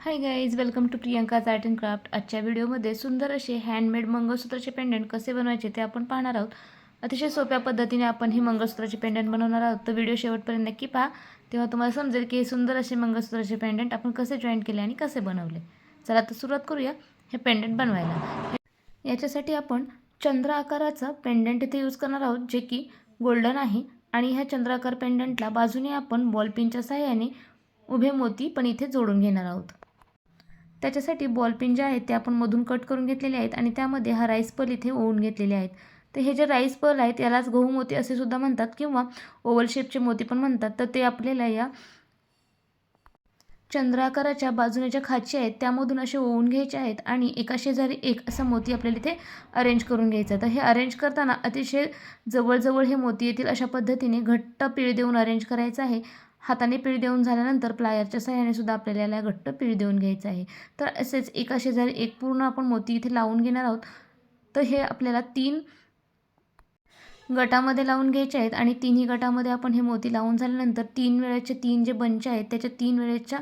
Hi guys welcome to Priyanka's art and craft आजच्या व्हिडिओमध्ये सुंदर असे हँडमेड मंगळसूत्राचे पेंडंट कसे बनवायचे ते आपण पाहणार आहोत. अतिशय सोप्या पद्धतीने आपण हे मंगळसूत्राचे पेंडंट बनवणार आहोत. तर व्हिडिओ शेवटपर्यंत नक्की पहा. तेव्हा तुम्हाला समजेल की हे सुंदर असे मंगळसूत्राचे पेंडंट आपण कसे जॉईन केले आणि कसे बनवले. चला तर सुरुवात करूया हे पेंडंट बनवायला. याच्यासाठी आपण चंद्र आकाराचा पेंडंट इथे यूज करणार आहोत जे की गोल्डन आहे. आणि ह्या चंद्राकार पेंडंटला बाजूने आपण बॉलपिनच्या सहाय्याने उभे मोती पण इथे जोडून घेणार आहोत. त्याच्यासाठी बॉलपिन जे आहेत ते आपण मधून कट करून घेतलेले आहेत आणि त्यामध्ये हा राईस पल इथे ओवून घेतलेले आहेत. तर हे जे राईस पल आहेत यालाच गहू मोती असे सुद्धा म्हणतात किंवा ओवल शेपचे मोती पण म्हणतात. तर ते आपल्याला या चंद्राकाराच्या बाजूने ज्या खाची आहेत त्यामधून असे ओवून घ्यायचे आहेत आणि एका शेजारी एक असा मोती आपल्याला इथे अरेंज करून घ्यायचा तर हे अरेंज करताना अतिशय जवळजवळ हे मोती येतील अशा पद्धतीने घट्ट पिळ देऊन अरेंज करायचं आहे. हाताने पीळ देऊन झाल्यानंतर प्लायरच्या सहाय्याने सुद्धा आपल्याला याला घट्ट पीळ देऊन घ्यायचं आहे. तर असेच एका शेजारी एक पूर्ण आपण मोती इथे लावून घेणार आहोत. तर हे आपल्याला तीन गटामध्ये लावून घ्यायचे आहेत आणि तिन्ही गटामध्ये आपण हे मोती लावून झाल्यानंतर तीन वेळेचे तीन जे बंच आहेत त्याच्या तीन वेळेच्या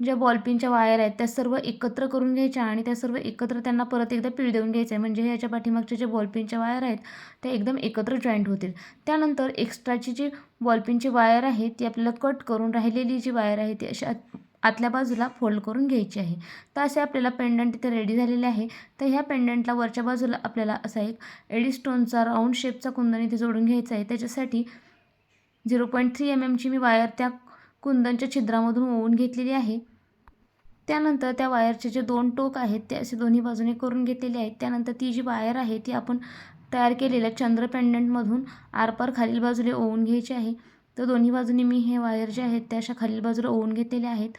ज्या बॉलपिनच्या वायर आहेत त्या सर्व एकत्र करून घ्यायच्या आणि त्या सर्व एकत्र त्यांना परत एकदा पीळ देऊन घ्यायचं आहे. म्हणजे ह्याच्या पाठीमागच्या ज्या बॉलपिनच्या वायर आहेत त्या एकदम एकत्र जॉईंट होतील. त्यानंतर एक्स्ट्राची जी बॉलपिनची वायर आहे ती आपल्याला कट करून राहिलेली जी वायर आहे ती अशा आतल्या बाजूला फोल्ड करून घ्यायची आहे. तर असे आपल्याला पेंडंट इथे रेडी झालेले आहे. तर ह्या पेंडंटला वरच्या बाजूला आपल्याला असा एक एडी स्टोनचा राऊंड शेपचा कुंदन इथे जोडून घ्यायचा आहे. त्याच्यासाठी झिरो पॉईंट थ्री एम एमची मी वायर त्या कुंदनच्या छिद्रामधून ओवून घेतलेली आहे. त्यानंतर त्या वायरचे जे दोन टोक आहेत ते असे दोन्ही बाजूने करून घेतलेले आहेत. त्यानंतर ती जी वायर आहे ती आपण तयार केलेल्या चंद्र पेंडंटमधून आरपार खालील बाजूने ओवून घ्यायचे आहे. तर दोन्ही बाजूनी मी हे वायर जे आहेत त्या अशा खालील बाजूला ओवून घेतलेल्या आहेत.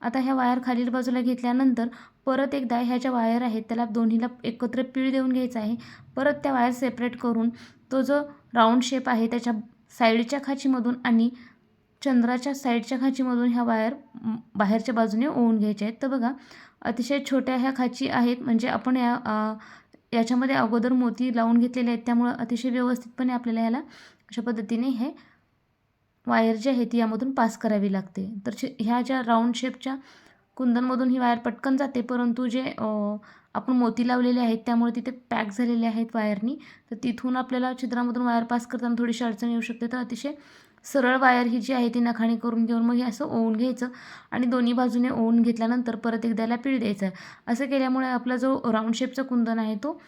आता ह्या वायर खालील बाजूला घेतल्यानंतर परत एकदा ह्या ज्या वायर आहेत त्याला दोन्हीला एकत्र पीळ देऊन घ्यायचा आहे. परत त्या वायर सेपरेट करून तो जो राऊंड शेप आहे त्याच्या साईडच्या खाचीमधून आणि चंद्राच्या साईडच्या खाचीमधून ह्या वायर बाहेरच्या बाजूने ओवून घ्यायच्या आहेत. तर बघा अतिशय छोट्या ह्या खाची आहेत म्हणजे आपण या याच्यामध्ये अगोदर मोती लावून घेतलेले आहेत. त्यामुळं अतिशय व्यवस्थितपणे आपल्याला ह्याला अशा पद्धतीने हे वायर जी आहे ती यामधून पास करावी लागते. तर ह्या ज्या राऊंड शेपच्या कुंदनमधून ही वायर पटकन जाते परंतु जे आपण मोती लावलेले आहेत त्यामुळे तिथे पॅक झालेले आहेत वायरनी. तर तिथून आपल्याला छिद्रामधून वायर पास करताना थोडीशी अडचण येऊ शकते. तर अतिशय सरळ वायर ही जी आहे ती नखाणी करून घेऊन मग हे असं ओवून घ्यायचं आणि दोन्ही बाजूने ओवून घेतल्यानंतर परत एकदा याला पीळ द्यायचं. असं केल्यामुळे आपला जो राऊंड शेपचा कुंदन आहे तो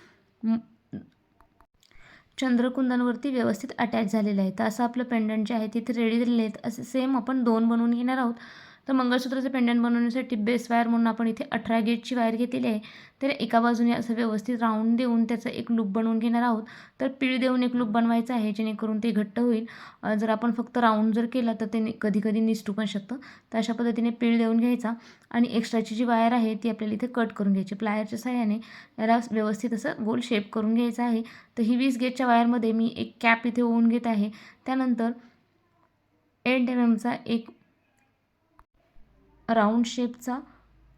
चंद्रकुंदांवरती व्यवस्थित अटॅच झालेलं आहे. तर असं आपलं पेंडंट जे आहे तिथे रेडी झालेले आहेत असे सेम आपण दोन बनवून घेणार आहोत. तर मंगळसूत्राचं पेंडंट बनवण्यासाठी बेस वायर म्हणून आपण इथे अठरा गेटची वायर घेतलेली आहे. तर एका बाजूने असं व्यवस्थित राऊंड देऊन त्याचं एक लूप बनवून घेणार आहोत. तर पिळ देऊन एक लूप बनवायचा आहे जेणेकरून ते घट्ट होईल. जर आपण फक्त राऊंड जर केला तर ते कधी कधी निसटू पण शकतं. तर अशा पद्धतीने पीळ देऊन घ्यायचा आणि एक्स्ट्राची जी वायर आहे ती आपल्याला इथे कट करून घ्यायची. प्लायरच्या सहाय्याने याला व्यवस्थित असं गोल शेप करून घ्यायचा आहे. तर ही वीस गेटच्या वायरमध्ये मी एक कॅप इथे ओवून घेत आहे. त्यानंतर एट एम एमचा एक राऊंड शेपचा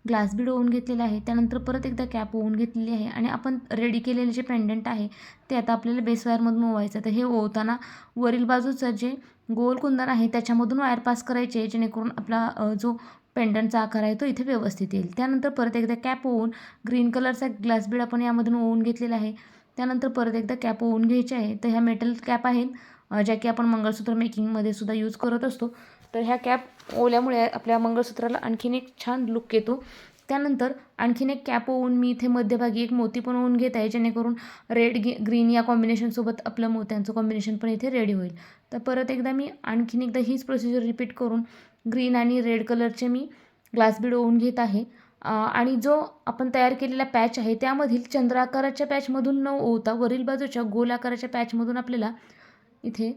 ग्लास बीड ओवून घेतलेला आहे. त्यानंतर परत एकदा कॅप ओवून घेतलेली आहे आणि आपण रेडी केलेले जे पेंडंट आहे ते आता आपल्याला बेस वायरमधून ओवायचं तर हे ओवताना वरील बाजूचं जे गोल कुंदन आहे त्याच्यामधून वायर पास करायचे जेणेकरून आपला जो पेंडंटचा आकार आहे तो इथे व्यवस्थित येईल. त्यानंतर परत एकदा कॅप ओवून ग्रीन कलरचा ग्लास बीड आपण यामधून ओवून घेतलेला आहे. त्यानंतर परत एकदा कॅप ओवून घ्यायची आहे. तर ह्या मेटल कॅप आहेत. ज्या की आपण मंगळसूत्र मेकिंगमध्ये सुद्धा यूज करत असतो. तर ह्या कॅप ओल्यामुळे आपल्या मंगळसूत्राला आणखीन एक छान लुक येतो. त्यानंतर आणखीन एक कॅप ओवून मी इथे मध्यभागी एक मोती पण ओवून घेत आहे जेणेकरून रेड गे ग्रीन या कॉम्बिनेशनसोबत आपलं मोत्यांचं कॉम्बिनेशन पण इथे रेडी होईल. तर परत एकदा मी आणखीन एकदा हीच प्रोसिजर रिपीट करून ग्रीन आणि रेड कलरचे मी ग्लास बीड ओवून घेत आहे. आणि जो आपण तयार केलेला पॅच आहे त्यामधील चंद्राकाराच्या पॅचमधून न ओवता वरील बाजूच्या गोल आकाराच्या पॅचमधून आपल्याला इथे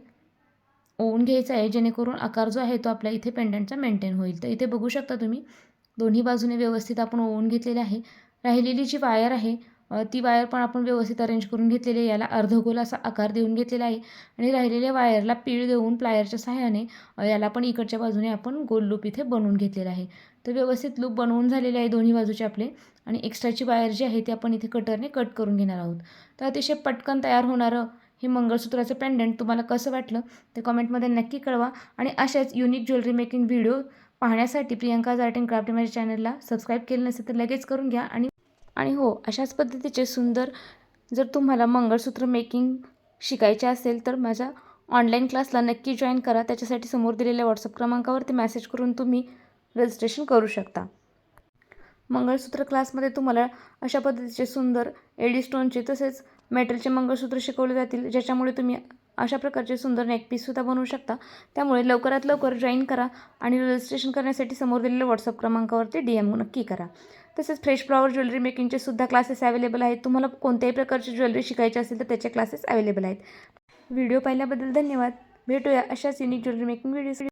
ओवून घ्यायचा आहे जेणेकरून आकार जो आहे तो आपल्या इथे पेंडंटचा मेंटेन होईल. तर इथे बघू शकता तुम्ही दोन्ही बाजूने व्यवस्थित आपण ओवून घेतलेले आहे. राहिलेली जी वायर आहे ती वायर पण आपण व्यवस्थित अरेंज करून घेतलेली आहे. याला अर्धगोल असा आकार देऊन घेतलेला आहे आणि राहिलेल्या वायरला पीळ देऊन प्लायरच्या सहाय्याने याला पण इकडच्या बाजूने आपण गोल लूप इथे बनवून घेतलेला आहे. तर व्यवस्थित लूप बनवून झालेले आहे दोन्ही बाजूचे आपले आणि एक्स्ट्राची वायर जी आहे ती आपण इथे कटरने कट करून घेणार आहोत. तर अतिशय पटकन तयार होणारं हे मंगळसूत्राचं पेंडंट तुम्हाला कसं वाटलं ते कॉमेंटमध्ये नक्की कळवा. आणि अशाच युनिक ज्वेलरी मेकिंग व्हिडिओ पाहण्यासाठी प्रियंका आर्ट अँड क्राफ्ट माझ्या चॅनलला सबस्क्राईब केलं नसेल तर लगेच करून घ्या. आणि आणि हो अशाच पद्धतीचे सुंदर जर तुम्हाला मंगळसूत्र मेकिंग शिकायचे असेल तर माझ्या ऑनलाईन क्लासला नक्की जॉईन करा. त्याच्यासाठी समोर दिलेल्या व्हॉट्सअप क्रमांकावरती मेसेज करून तुम्ही रजिस्ट्रेशन करू शकता. मंगळसूत्र क्लासमध्ये तुम्हाला अशा पद्धतीचे सुंदर एडी स्टोनचे तसेच मेटलचे मंगळसूत्र शिकवले जातील ज्याच्यामुळे तुम्ही अशा प्रकारचे सुंदर नेकपीससुद्धा बनवू शकता. त्यामुळे लवकरात लवकर जॉईन करा आणि रजिस्ट्रेशन करण्यासाठी समोर दिलेल्या व्हॉट्सअप क्रमांकावरती डी एम नक्की करा. तसेच फ्रेश फ्लॉवर ज्वेलरी मेकिंगचे सुद्धा क्लासेस अवेलेबल आहेत. तुम्हाला कोणत्याही प्रकारची ज्वेलरी शिकायची असेल तर त्याचे क्लासेस अवेलेबल आहेत. व्हिडिओ पाहिल्याबद्दल धन्यवाद. भेटूया अशाच युनिक ज्वेलरी मेकिंग व्हिडिओ